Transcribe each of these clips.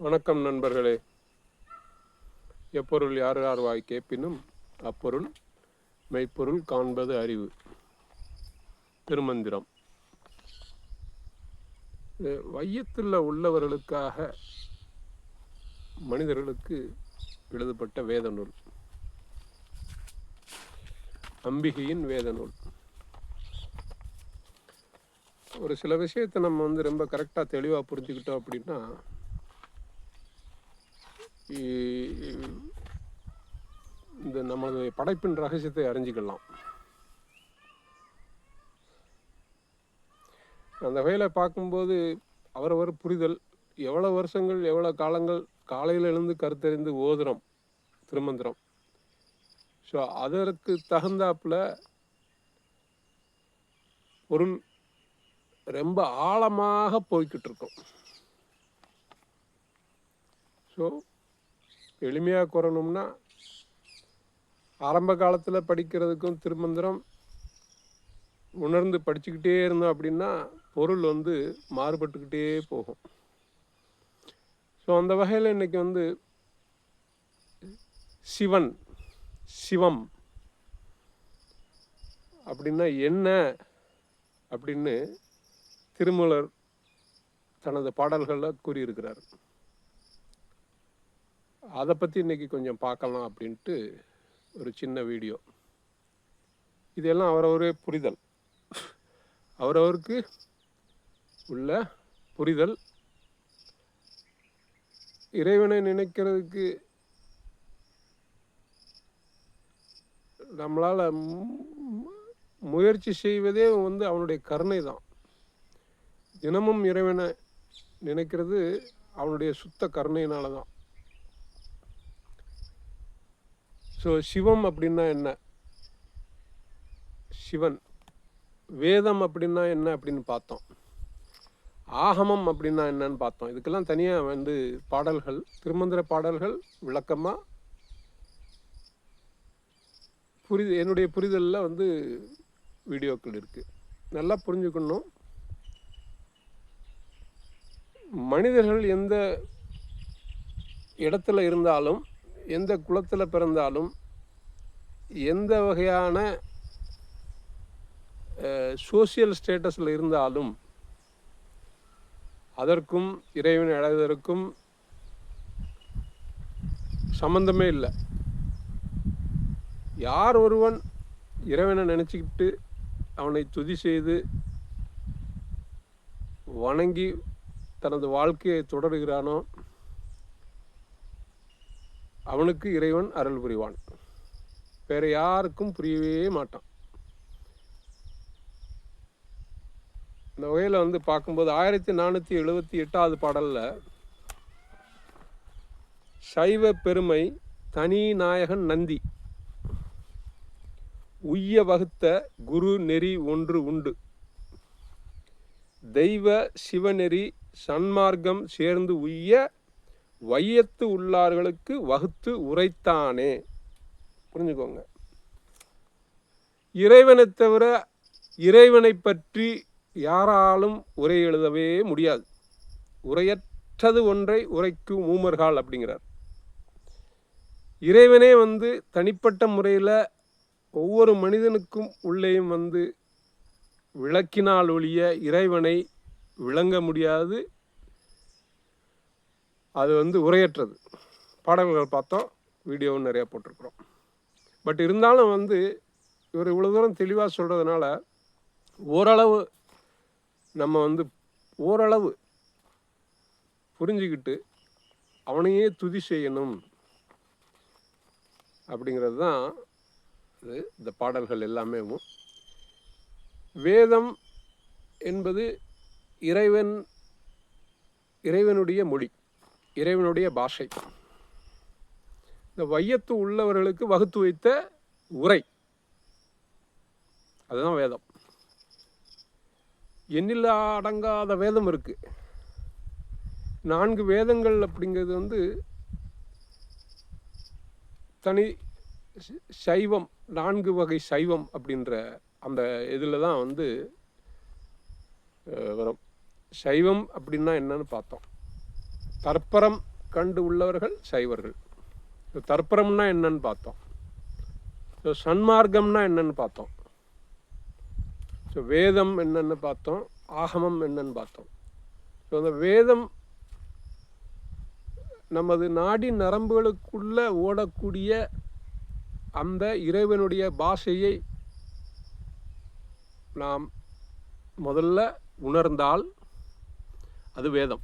வணக்கம் நண்பர்களே. எப்பொருள் யார் யார் வாய் கேட்பினும் அப்பொருள் மெய்ப்பொருள் காண்பது அறிவு. திருமந்திரம். வையத்தில் உள்ளவர்களுக்காக மனிதர்களுக்கு எழுதப்பட்ட வேத நூல். அம்பிகையின் வேத நூல். ஒரு சில விஷயத்தை நம்ம வந்து ரொம்ப கரெக்டாக தெளிவாக புரிஞ்சுக்கிட்டோம் அப்படின்னா இந்த நமது படைப்பின் ரகசியத்தை அறிஞ்சிக்கலாம். அந்த வகையில் பார்க்கும்போது அவரவர் புரிதல். எவ்வளோ வருஷங்கள் எவ்வளோ காலங்கள் காலையில் எழுந்து கருத்தறிந்து ஓதுறோம் திருமந்திரம். ஸோ அதற்கு தகுந்தாப்புல பொருள் ரொம்ப ஆழமாக போய்கிட்டு இருக்கோம். ஸோ எளிமையாக கூறணும்னா ஆரம்ப காலத்தில் படிக்கிறதுக்கும் திருமந்திரம் உணர்ந்து படிச்சுக்கிட்டே இருந்தோம் அப்படின்னா பொருள் வந்து மாறுபட்டுக்கிட்டே போகும். ஸோ அந்த வகையில் இன்றைக்கி வந்து சிவன் சிவம் அப்படின்னா என்ன அப்படின்னு திருமலர் தனது பாடல்களில் கூறியிருக்கிறார். அதை பற்றி இன்னைக்கு கொஞ்சம் பார்க்கலாம் அப்படின்ட்டு ஒரு சின்ன வீடியோ. இதெல்லாம் அவரவரே புரிதல். அவரவருக்கு உள்ள புரிதல். இறைவனை நினைக்கிறதுக்கு நம்மளால் முயற்சி செய்வதே வந்து அவனுடைய கருணை தான் தினமும் இறைவனை நினைக்கிறது அவனுடைய சுத்த கருணையினால தான் ஸோ சிவம் அப்படின்னா என்ன? சிவன் வேதம் அப்படின்னா என்ன அப்படின்னு பார்த்தோம். ஆகமம் அப்படின்னா என்னன்னு பார்த்தோம். இதுக்கெல்லாம் தனியாக வந்து பாடல்கள் திருமந்திர பாடல்கள் விளக்கமாக புரிது என்னுடைய புரிதலில் வந்து வீடியோக்கள் இருக்குது நல்லா புரிஞ்சுக்கணும். மனிதர்கள் எந்த இடத்துல இருந்தாலும் எந்த குலத்தில் பிறந்தாலும் எந்த வகையான சோசியல் ஸ்டேட்டஸில் இருந்தாலும் அதற்கும் இறைவனை அடைவதற்கும் சம்பந்தமே இல்லை. யார் ஒருவன் இறைவனை நினச்சிக்கிட்டு அவனை துதி செய்து வணங்கி தனது வாழ்க்கையை தொடருகிறானோ அவனுக்கு இறைவன் அருள் புரிவான். வேற யாருக்கும் புரியவே மாட்டான். இந்த வகையில் வந்து பார்க்கும்போது ஆயிரத்தி நானூற்றி எழுபத்தி எட்டாவது பாடலில் சைவ பெருமை தனி நாயகன் நந்தி. உய்ய வகுத்த குரு நெறி ஒன்று உண்டு. தெய்வ சிவநெறி சன்மார்க்கம் சேர்ந்து உய்ய வையத்து உள்ளார்களுக்கு வகுத்து உரைத்தானே. புரிஞ்சுக்கோங்க. இறைவனை தவிர இறைவனை பற்றி யாராலும் உரை எழுதவே முடியாது. உரையற்றது ஒன்றை உரைக்கும் மூமர்கள் அப்படிங்கிறார். இறைவனே வந்து தனிப்பட்ட முறையில் ஒவ்வொரு மனிதனுக்கும் உள்ளேயும் வந்து விளக்கினால் ஒழிய இறைவனை விளங்க முடியாது. அது வந்து உரையற்றது. பாடல்கள் பார்த்தோம் வீடியோவும் நிறையா போட்டிருக்கிறோம். பட் இருந்தாலும் வந்து இவர் இவ்வளோ தூரம் தெளிவாக சொல்கிறதுனால ஓரளவு நம்ம வந்து ஓரளவு புரிஞ்சுக்கிட்டு அவனையே துதி செய்யணும் அப்படிங்கிறது தான் இது இந்த பாடல்கள் எல்லாமே. வேதம் என்பது இறைவன் இறைவனுடைய மொழி. இறைவனுடைய பாஷை. இந்த வையத்து உள்ளவர்களுக்கு வகுத்து வைத்த உரை. அதுதான் வேதம். எண்ணில் அடங்காத வேதம் இருக்குது நான்கு வேதங்கள் அப்படிங்கிறது வந்து தனி சைவம் நான்கு வகை சைவம் அப்படின்ற அந்த இதில் தான் வந்து வரும். சைவம் அப்படின்னா என்னன்னு பார்த்தோம். தற்பரம் கண்டு உள்ளவர்கள் சைவர்கள். ஸோ என்னன்னு பார்த்தோம். ஸோ சன்மார்க்கம்னா என்னன்னு பார்த்தோம். ஸோ வேதம் என்னன்னு பார்த்தோம். ஆகமம் என்னன்னு பார்த்தோம். ஸோ அந்த வேதம் நமது நாடி நரம்புகளுக்குள்ள ஓடக்கூடிய அந்த இறைவனுடைய பாஷையை நாம் முதல்ல உணர்ந்தால் அது வேதம்.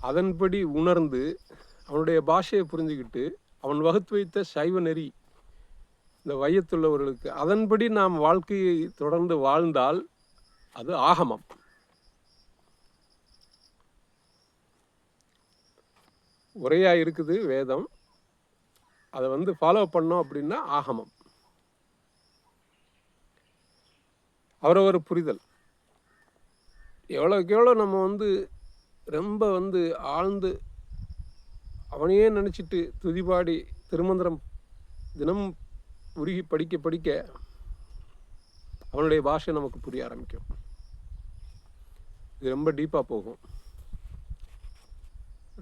அதன்படி உணர்ந்து அவனுடைய பாஷையை புரிஞ்சுக்கிட்டு அவன் வகுத்து வைத்த சைவ நெறி இந்த வையத்துள்ளவர்களுக்கு அதன்படி நாம் வாழ்க்கையை தொடர்ந்து வாழ்ந்தால் அது ஆகமம். உரையாக இருக்குது வேதம். அதை வந்து ஃபாலோ பண்ணோம் அப்படின்னா ஆகமம். அவரவர் புரிதல். எவ்வளோக்கு எவ்வளோ நம்ம வந்து ரொம்ப வந்து ஆழ்ந்து அவனையே நினச்சிட்டு துதிபாடி திருமந்திரம் தினம் உருகி படிக்க படிக்க அவனுடைய பாஷை நமக்கு புரிய ஆரம்பிக்கும். இது ரொம்ப டீப்பாக போகும்.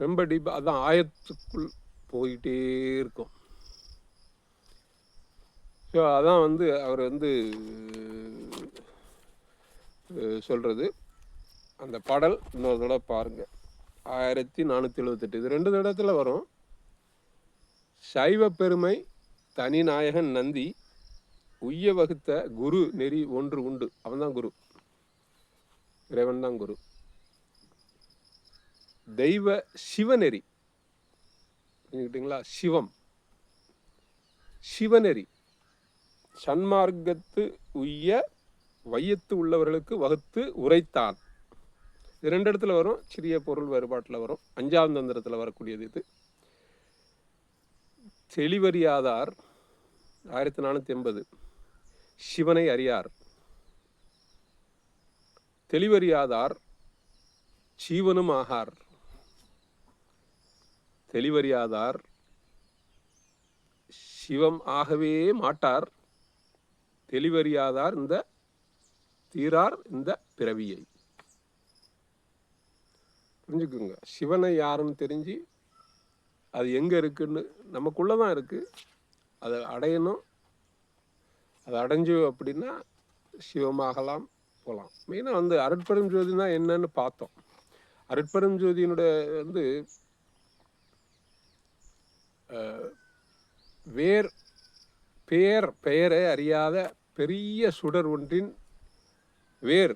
ரொம்ப டீப்பாக அதுதான் ஆயத்துக்குள் போயிட்டே இருக்கும். ஸோ அதான் வந்து அவர் வந்து சொல்கிறது அந்த பாடல் இன்னொரு தடவை பாருங்க. ஆயிரத்தி நானூற்றி எழுபத்தெட்டு இது ரெண்டு தடத்துல வரும். சைவ பெருமை தனி நாயகன் நந்தி உய்ய வகுத்த குரு நெறி ஒன்று உண்டு. அவன்தான் குரு. இறைவன் தான் குரு. தெய்வ சிவநெறி புரிஞ்சுக்கிட்டீங்களா? சிவம். சிவநெறி சன்மார்க்கத்து உய்ய வையத்து உள்ளவர்களுக்கு வகுத்து உரைத்தான். இது ரெண்டு இடத்துல வரும் சிறிய பொருள் வேறுபாட்டில் வரும். அஞ்சாம் தந்திரத்தில் வரக்கூடியது இது. தெளிவறியாதார் ஆயிரத்தி நானூற்றி எண்பது. சிவனை அறியார். தெளிவறியாதார் சீவனும் ஆகார். தெளிவறியாதார் சிவம் ஆகவே மாட்டார். தெளிவறியாதார் இந்த தீரார் இந்த பிறவியை. புரிஞ்சுக்குங்க. சிவனை யாருன்னு தெரிஞ்சு அது எங்கே இருக்குன்னு நமக்குள்ளே தான் இருக்குது அதை அடையணும். அதை அடைஞ்சு அப்படின்னா சிவமாகலாம் போகலாம் மெயினாக வந்து அருட்பெரும் ஜோதினா என்னன்னு பார்த்தோம். அருட்பெரும் ஜோதியினுடைய வந்து வேர் பெயர் பெயரை அறியாத பெரிய சுடர் ஒன்றின் வேர்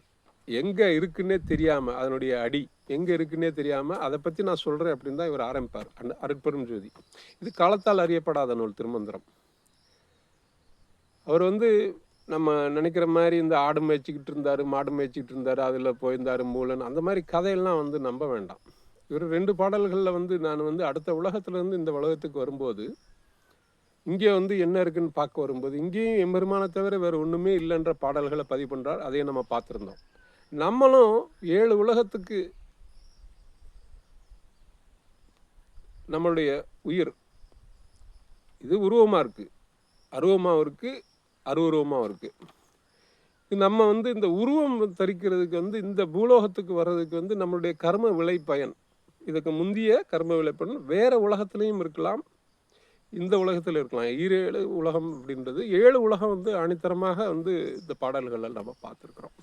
எங்கே இருக்குன்னே தெரியாமல் அதனுடைய அடி எங்கே இருக்குன்னே தெரியாமல் அதை பற்றி நான் சொல்கிறேன் அப்படின்னு தான் இவர் ஆரம்பிப்பார். அந்த அருட்பெரும் ஜோதி. இது காலத்தால் அறியப்படாத நூல் திருமந்திரம். அவர் வந்து நம்ம நினைக்கிற மாதிரி இந்த ஆடு மேய்ச்சிக்கிட்டு இருந்தார் மாடு மேய்ச்சிக்கிட்டு இருந்தார் அதில் போயிருந்தார் மூலன் அந்த மாதிரி கதையெல்லாம் வந்து நம்ப வேண்டாம். இவர் ரெண்டு பாடல்களில் வந்து நான் வந்து அடுத்த உலகத்துலேருந்து இந்த உலகத்துக்கு வரும்போது இங்கே வந்து என்ன இருக்குன்னு பார்க்க வரும்போது இங்கேயும் எம்பெருமானை தவிர வேறு ஒன்றுமே இல்லைன்ற பாடல்களை பதிவு பண்ணுறார் அதையும் நம்ம பார்த்துருந்தோம். நம்மளும் ஏழு உலகத்துக்கு நம்மளுடைய உயிர். இது உருவமாக இருக்குது அருவமாகவும் இருக்குது அருவுருவமாகவும் இருக்குது நம்ம வந்து இந்த உருவம் தரிக்கிறதுக்கு வந்து இந்த பூலோகத்துக்கு வர்றதுக்கு வந்து நம்மளுடைய கர்ம விளை பயன் இதுக்கு முந்திய கர்ம விளை பயன் வேற உலகத்துலேயும் இருக்கலாம். இந்த உலகத்தில் இருக்கலாம். ஈரேழு உலகம் அப்படின்றது ஏழு உலகம் வந்து அணித்தரமாக வந்து இந்த பாடல்களில் நம்ம பார்த்துருக்குறோம்.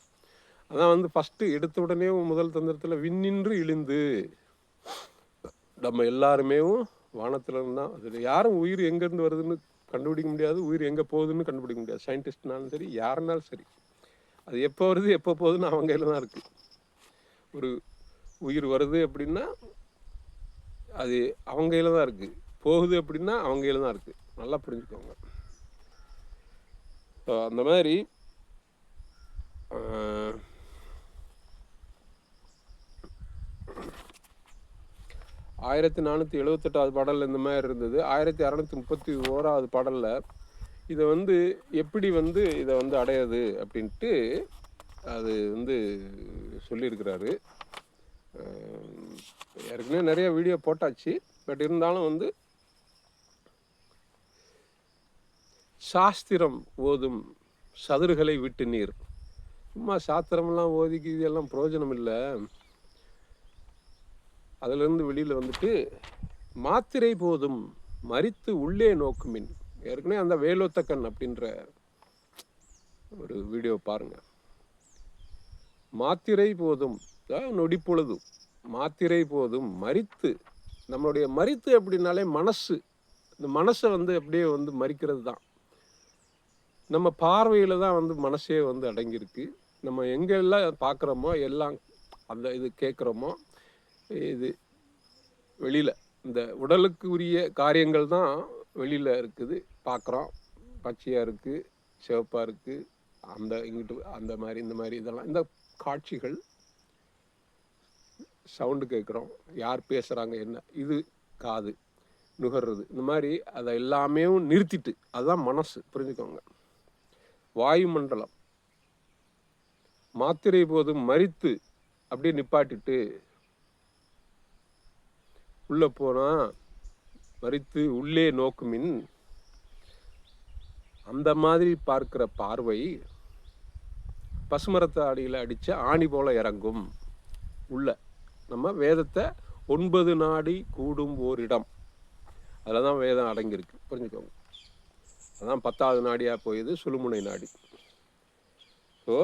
அதான் வந்து ஃபஸ்ட்டு எடுத்த உடனே முதல் தந்திரத்தில் விண்ணின்று இழிந்து. நம்ம எல்லாருமே வானத்தில் இருந்தால் அதில் யாரும் உயிர் எங்கேருந்து வருதுன்னு கண்டுபிடிக்க முடியாது உயிர் எங்கே போகுதுன்னு கண்டுபிடிக்க முடியாது. சயின்டிஸ்ட்னாலும் சரி யாருனாலும் சரி. அது எப்போ வருது எப்போ போகுதுன்னு அவங்க கையில் தான் இருக்குது ஒரு உயிர் வருது அப்படின்னா அது அவங்க கையில் தான் இருக்குது போகுது அப்படின்னா அவங்க கையில் தான் இருக்குது நல்லா புரிஞ்சுக்கோங்க. ஸோ அந்த மாதிரி ஆயிரத்தி நானூற்றி எழுபத்தெட்டாவது பாடலில் இந்த மாதிரி இருந்தது. ஆயிரத்தி அறநூற்றி முப்பத்தி ஓராவது பாடலில் இதை வந்து எப்படி வந்து இதை வந்து அடையாது அப்படின்ட்டு அது வந்து சொல்லியிருக்கிறாரு. ஏற்கனவே நிறைய வீடியோ போட்டாச்சு. பட் இருந்தாலும் வந்து சாஸ்திரம் ஓதும் சதுர்களை விட்டு நீர். சும்மா சாஸ்திரமெல்லாம் ஓதிக்கு இதெல்லாம் பிரயோஜனம் இல்லை. அதிலிருந்து வெளியில் வந்துட்டு மாத்திரை போதும் மறித்து உள்ளே நோக்குமின் ஏற்கனவே அந்த வேலோத்தக்கன் அப்படின்ற ஒரு வீடியோ பாருங்கள் மாத்திரை போதும். நொடிப்பொழுது மாத்திரை போதும் மறித்து நம்மளுடைய மறித்து அப்படின்னாலே மனசு. இந்த மனசை வந்து அப்படியே வந்து மறிக்கிறது தான். நம்ம பார்வையில் தான் வந்து மனசே வந்து அடங்கியிருக்கு. நம்ம எங்கெல்லாம் பார்க்குறோமோ எல்லாம் அந்த இது கேட்குறோமோ இது வெளியில். இந்த உடலுக்கு உரிய காரியங்கள் தான் வெளியில் இருக்குது. பார்க்குறோம் பச்சையாக இருக்குது சிவப்பாக இருக்குது அந்த இங்கிட்டு அந்த மாதிரி இந்த மாதிரி இதெல்லாம். இந்த காட்சிகள் சவுண்டு கேட்குறோம் யார் பேசுகிறாங்க என்ன? இது காது. நுகர்றது. இந்த மாதிரி அதை எல்லாமே நிறுத்திட்டு அதுதான் மனசு. புரிஞ்சுக்கோங்க. வாயுமண்டலம். மாத்திரை போதும் மறித்து அப்படியே நிப்பாட்டிட்டு உள்ளே போனால் மறித்து உள்ளே நோக்குமின். அந்த மாதிரி பார்க்குற பார்வை பசுமரத்து அடியில் அடித்த ஆணி போல இறங்கும். உள்ள நம்ம வேதத்தை ஒன்பது நாடி கூடும் ஓரிடம். அதில் தான் வேதம் அடங்கியிருக்கு. புரிஞ்சுக்கோங்க. அதான் பத்தாவது நாடியாக போயிது சுழுமுனை நாடி. ஸோ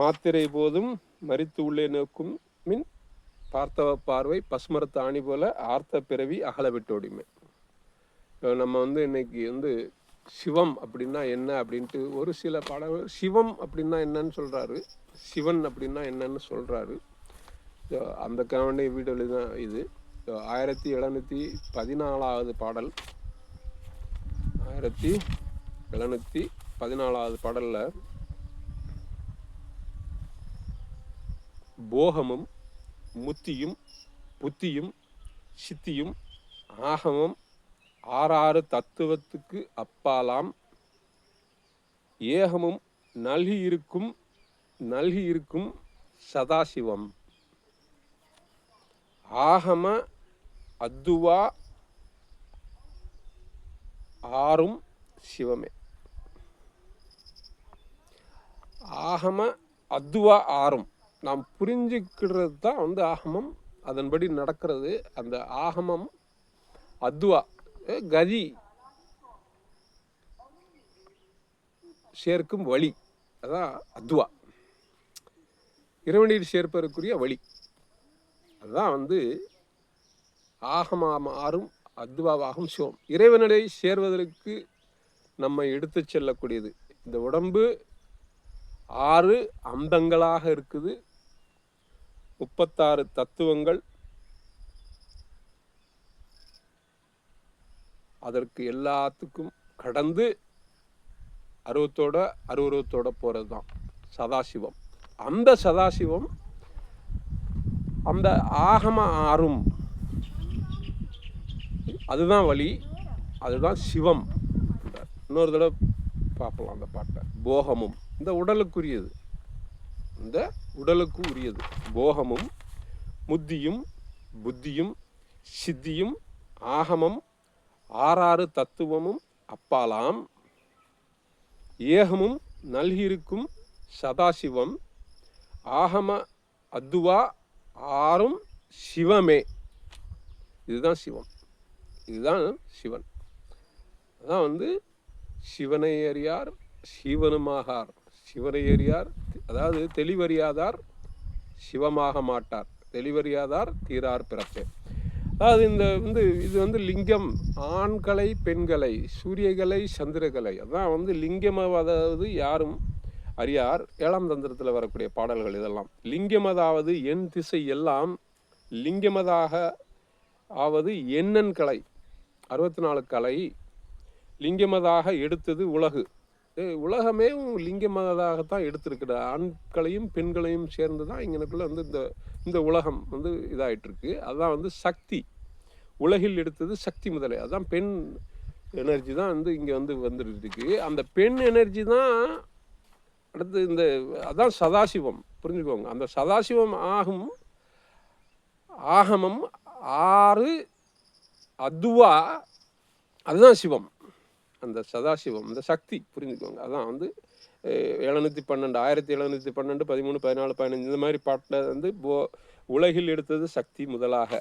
மாத்திரை போதும் மறித்து உள்ளே நோக்கும் மின் பார்த்தவ பார்வை பசுமரத்து ஆணி போல ஆர்த்த பிறவி அகல விட்டோடிமை இப்போ நம்ம வந்து இன்னைக்கு வந்து சிவம் அப்படின்னா என்ன அப்படின்ட்டு ஒரு சில பாடல்கள் சிவம் அப்படின்னா என்னன்னு சொல்கிறாரு சிவன் அப்படின்னா என்னன்னு சொல்கிறாரு அந்த கவனை வீடியோவில் தான் இது. ஆயிரத்தி எழுநூற்றி பதினாலாவது பாடல். ஆயிரத்தி எழுநூற்றி பதினாலாவது பாடலில் போகமும் முத்தியும் புத்தியும் சித்தியும் ஆகமும் ஆறாறு தத்துவத்துக்கு அப்பாலாம். ஏகமும் நல்கி இருக்கும் நல்கி இருக்கும் சதாசிவம். ஆகம அத்துவா ஆறும் சிவமே. ஆகம அத்துவா ஆறும். நாம் புரிஞ்சுக்கிறது தான் வந்து ஆகமம். அதன்படி நடக்கிறது. அந்த ஆகமம் அத்வா கதி சேர்க்கும் வழி. அதான் அத்வா. இறைவனீர் சேர்ப்பதற்குரிய வழி. அதுதான் வந்து ஆகமாம் ஆறும் அத்வாவாகும் சிவம் இறைவனடை சேர்வதற்கு நம்மை எடுத்து செல்லக்கூடியது. இந்த உடம்பு ஆறு அந்தங்களாக இருக்குது. முப்பத்தாறு தத்துவங்கள். அதற்கு எல்லாத்துக்கும் கடந்து அருவத்தோட அருவருவத்தோட போகிறது தான் சதாசிவம். அந்த சதாசிவம் அந்த ஆகம ஆறும் அதுதான் வழி அதுதான் சிவம். இன்னொரு தடவை பார்ப்போம் அந்த பாட்டை. போகமும். இந்த உடலுக்குரியது. இந்த உடலுக்கு உரியது. போகமும் முத்தியும் புத்தியும் சித்தியும் ஆகமம் ஆறாறு தத்துவமும் அப்பாலாம். ஏகமும் நல்கியிருக்கும் சதாசிவம். ஆகம அத்துவா ஆறும் சிவமே. இதுதான் சிவம். இதுதான் சிவன். அதான் வந்து சிவனை அறியார் சிவனுமாகார். சிவனை அறியார் அதாவது தெளிவறியாதார் சிவமாக மாட்டார். தெளிவறியாதார் தீரார் பிறப்பே. அதாவது இந்த வந்து இது வந்து லிங்கம் ஆண்களை பெண்களை சூரியகலை சந்திரகலை அதான் வந்து லிங்கம் அதாவது யாரும் அறியார். ஏழாம் தந்திரத்தில் வரக்கூடிய பாடல்கள் இதெல்லாம். லிங்கமதாவது என் திசை எல்லாம் லிங்கமதாக ஆவது எண்ணன் கலை. அறுபத்தி நாலு கலை லிங்கமதாக எடுத்தது உலகு. உலகமே லிங்கமாகதாகத்தான் எடுத்திருக்கிற ஆண்களையும் பெண்களையும் சேர்ந்து தான் இங்கனக்குள்ளே வந்து இந்த இந்த உலகம் வந்து இதாகிட்டுருக்கு அதுதான் வந்து சக்தி. உலகில் எடுத்தது சக்தி முதலே. அதுதான் பெண் எனர்ஜி தான் வந்து இங்கே வந்து வந்துருக்கு அந்த பெண் எனர்ஜி தான் அடுத்து இந்த அதான் சதாசிவம். புரிஞ்சுக்கோங்க. அந்த சதாசிவம் ஆகும் ஆகமம் ஆறு அதுவா அதுதான் சிவம். அந்த சதாசிவம் அந்த சக்தி புரிஞ்சுக்கோங்க. அதான் வந்து எழுநூற்றி பன்னெண்டு ஆயிரத்தி எழுநூற்றி பன்னெண்டு பதிமூணு பதினாலு பதினஞ்சு இந்த மாதிரி பாட்டில் வந்து போ உலகில் எடுத்தது சக்தி முதலாக.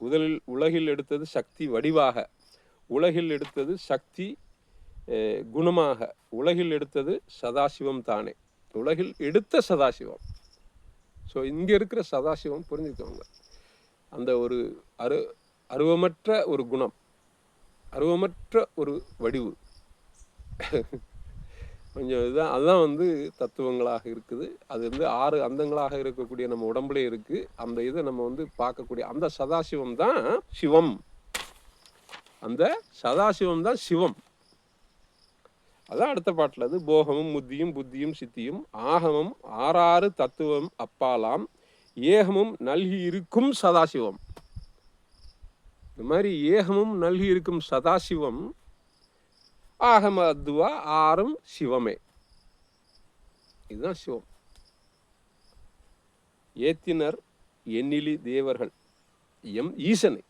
முதலில் உலகில் எடுத்தது சக்தி வடிவாக. உலகில் எடுத்தது சக்தி குணமாக. உலகில் எடுத்தது சதாசிவம் தானே. உலகில் எடுத்த சதாசிவம். ஸோ இங்கே இருக்கிற சதாசிவம் புரிஞ்சுக்கோங்க. அந்த ஒரு அரு அருவமற்ற ஒரு குணம். அருவமற்ற ஒரு வடிவு. கொஞ்சம் இதுதான் அதுதான் வந்து தத்துவங்களாக இருக்குது. அது வந்து ஆறு அந்தங்களாக இருக்கக்கூடிய நம்ம உடம்புலே இருக்குது அந்த இதை நம்ம வந்து பார்க்கக்கூடிய அந்த சதாசிவம் தான் சிவம். அந்த சதாசிவம் தான் சிவம். அதான் அடுத்த பாட்டில் அது போகமும் முத்தியும் புத்தியும் சித்தியும் ஆகமம் ஆறாறு தத்துவம் அப்பாலாம் ஏகமும் நல்கி இருக்கும் சதாசிவம். இந்த மாதிரி ஏகமும் நல்கி இருக்கும் சதாசிவம் ஆகம அத்வா ஆறும் சிவமே. இதுதான் சிவம். ஏத்தினர் எண்ணிலி தேவர்கள். எம் ஈசனை.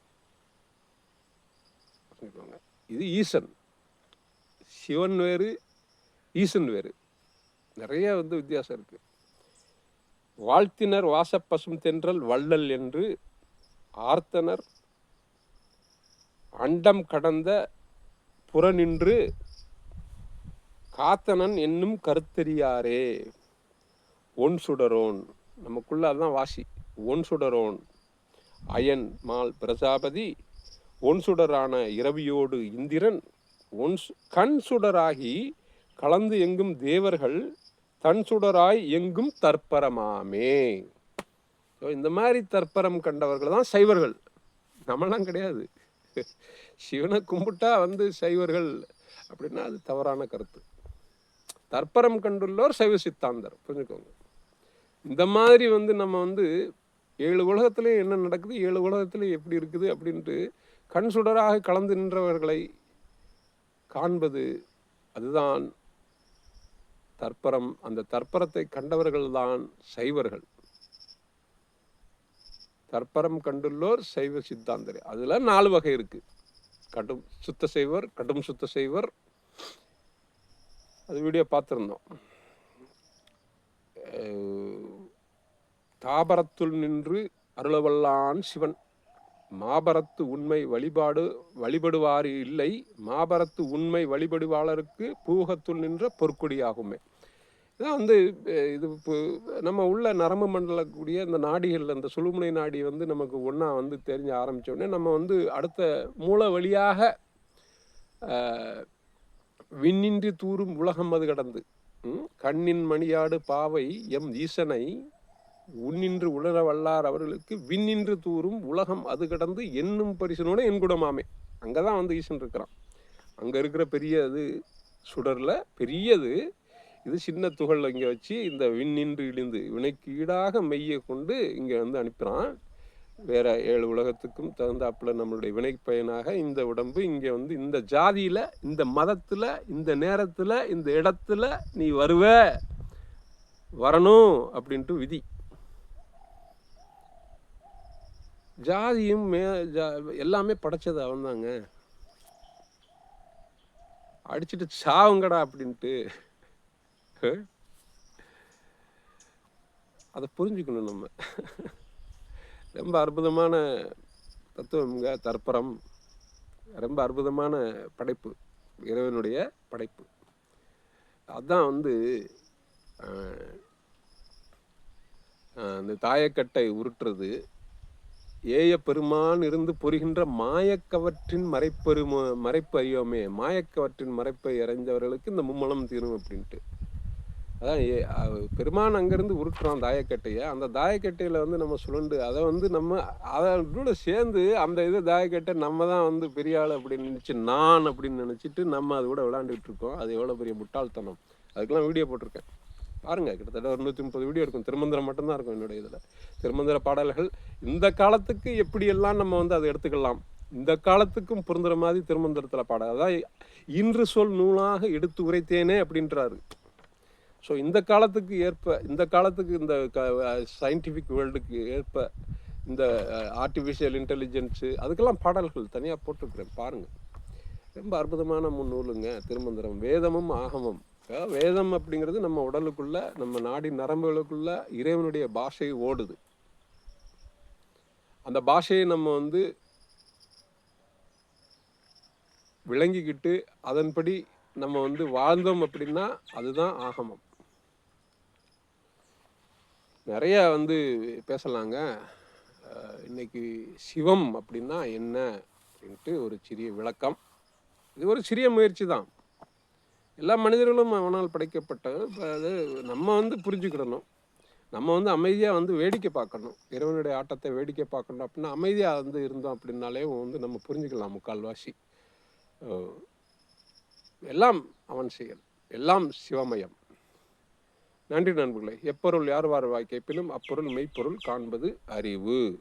இது ஈசன். சிவன் வேறு ஈசன் வேறு. நிறைய வந்து வித்தியாசம் இருக்கு. வாழ்த்தினர் வாசப்பசும் தென்றல் வள்ளல் என்று ஆர்த்தனர் அண்டம் கடந்த புறநின்று காத்தனன் என்னும் கருத்தெரியாரே ஒன் சுடரோன். நமக்குள்ள அதுதான் வாசி. ஒன் சுடரோன். அயன் மால் பிரஜாபதி. ஒன் சுடரான இரவியோடு இந்திரன். ஒன் சு- கண் சுடராகி கலந்து எங்கும் தேவர்கள். தன் சுடராய் எங்கும் தற்பரமாமே. ஸோ இந்த மாதிரி தற்பரம் கண்டவர்கள் தான் சைவர்கள். நம்மளாம் கிடையாது. சிவனை கும்பிட்டா வந்து சைவர்கள் அப்படின்னா அது தவறான கருத்து. தற்பரம் கண்டுள்ளோர் சைவ சித்தாந்தர் புரிஞ்சுக்கோங்க. இந்த மாதிரி வந்து நம்ம வந்து ஏழு உலகத்திலே என்ன நடக்குது ஏழு உலகத்திலே எப்படி இருக்குது அப்படின்ட்டு கண் சுடராக கலந்து நின்றவர்களை காண்பது அதுதான் தற்பரம். அந்த தற்பரத்தை கண்டவர்கள்தான் சைவர்கள். தற்பரம் கண்டுள்ளோர் சைவ சித்தாந்தரே. அதில் நாலு வகை இருக்கு. கடும் சுத்த செய்வர் கடும் சுத்த செய்வர் அது வீடியோ பார்த்துருந்தோம். தாபரத்துள் நின்று அருளவல்லான் சிவன். மாபரத்து உண்மை வழிபாடு வழிபடுவார் இல்லை. மாபரத்து உண்மை வழிபடுவாளருக்கு பூகத்துள் நின்ற பொற்கொடியாகுமே இதான் வந்து இது இப்போ நம்ம உள்ள நரம்பு மண்டலக்கூடிய இந்த நாடிகள் அந்த சுழுமுனை நாடி வந்து நமக்கு ஒன்றா வந்து தெரிஞ்ச ஆரம்பித்தோடனே நம்ம வந்து அடுத்த மூளை வழியாக விண்ணின்றி தூரும் உலகம் அது கடந்து. கண்ணின் மணியாடு பாவை எம் ஈசனை உன்னின்று உணர வல்லார் அவர்களுக்கு விண்ணின்று தூரும் உலகம் அது கடந்து என்னும் பரிசனோட என்குடமாமே அங்கே தான் வந்து ஈசன் இருக்கிறான். அங்கே இருக்கிற பெரிய இது சுடரில் பெரியது இது சின்ன துகள் இங்கே வச்சு இந்த விண்ணின்று இழிந்து வினைக்கு ஈடாக மெய்யை கொண்டு இங்கே வந்து அனுப்புகிறான் வேற ஏழு உலகத்துக்கும் தகுந்தாப்புல நம்மளுடைய வினை பயனாக இந்த உடம்பு இங்கே வந்து இந்த ஜாதியில் இந்த மதத்தில் இந்த நேரத்தில் இந்த இடத்துல நீ வருவ வரணும் அப்படின்ட்டு விதி. ஜாதியும் மே ஜா எல்லாமே படைச்சது அவன்தாங்க. அடிச்சிட்டு சாவுங்கடா அப்படின்ட்டு அதை புரிஞ்சுக்கணும் நம்ம. ரொம்ப அற்புதமான தத்துவம்ங்க தற்பரம் ரொம்ப அற்புதமான படைப்பு இறைவனுடைய படைப்பு. அதான் வந்து அந்த இந்த தாயக்கட்டை உருட்டுறது. ஏய பெருமான் இருந்து பொறுகின்ற மாயக்கவற்றின் மறைப்பெரும மறைப்பு அறியோமே மாயக்கவற்றின் மறைப்பை அறிஞ்சவர்களுக்கு இந்த மும்மலம் தீரும் அப்படின்ட்டு. அதான் ஏ- பெருமான் அங்கேருந்து உருட்டுறோம் தாயக்கட்டையை. அந்த தாயக்கட்டையில் வந்து நம்ம சுழண்டு அதை வந்து நம்ம அதோட சேர்ந்து அந்த இது தாயக்கட்டை நம்ம தான் வந்து பெரிய ஆள் அப்படின்னு நினச்சி நான் அப்படின்னு நினச்சிட்டு நம்ம அது கூட விளையாண்டுட்டு இருக்கோம். அது எவ்வளோ பெரிய முட்டாள்தனம். அதுக்கெல்லாம் வீடியோ போட்டிருக்கேன். பாருங்க கிட்டத்தட்ட ஒரு நூற்றி முப்பது வீடியோ இருக்கும். திருமந்திரம் மட்டும்தான் இருக்கும் என்னுடைய இதில். திருமந்திர பாடல்கள் இந்த காலத்துக்கு எப்படியெல்லாம் நம்ம வந்து அதை எடுத்துக்கலாம்? இந்த காலத்துக்கும் பொருந்துற மாதிரி திருமந்திரத்தில் பாட அதான் இன்று சொல் நூலாக எடுத்து உரைத்தேனே அப்படின்றாரு. ஸோ இந்த காலத்துக்கு ஏற்ப இந்த காலத்துக்கு இந்த சயின்டிஃபிக் வேர்ல்டுக்கு ஏற்ப இந்த ஆர்டிஃபிஷியல் இன்டெலிஜென்ஸு அதுக்கெல்லாம் பாடல்கள் தனியாக போட்டிருக்கிறேன் பாருங்கள் ரொம்ப அற்புதமான முன்னூலுங்க திருமந்திரம். வேதமும் ஆகமம். வேதம் அப்படிங்கிறது நம்ம உடலுக்குள்ள நம்ம நாடி நரம்புகளுக்குள்ள இறைவனுடைய பாஷை ஓடுது. அந்த பாஷையை நம்ம வந்து விளங்கிக்கிட்டு அதன்படி நம்ம வந்து வாழ்ந்தோம் அப்படின்னா அதுதான் ஆகமம். நிறைய வந்து பேசலாங்க. இன்னைக்கு சிவம் அப்படின்னா என்ன அப்படின்ட்டு ஒரு சிறிய விளக்கம். இது ஒரு சிறிய முயற்சி தான். எல்லா மனிதர்களும் அவனால் படைக்கப்பட்ட அது நம்ம வந்து புரிஞ்சுக்கிடணும். நம்ம வந்து அமைதியாக வந்து வேடிக்கை பார்க்கணும். இறைவனுடைய ஆட்டத்தை வேடிக்கை பார்க்கணும் அப்படின்னா அமைதியாக வந்து இருந்தோம் அப்படின்னாலே வந்து நம்ம புரிஞ்சுக்கலாம் முக்கால்வாசி. எல்லாம் அவன் செயல். எல்லாம் சிவமயம். நன்றி நண்பர்களே. எப்பொருள் யார் வார் வாய் கேட்பினும் அப்பொருள் மெய்ப்பொருள் காண்பது அறிவு.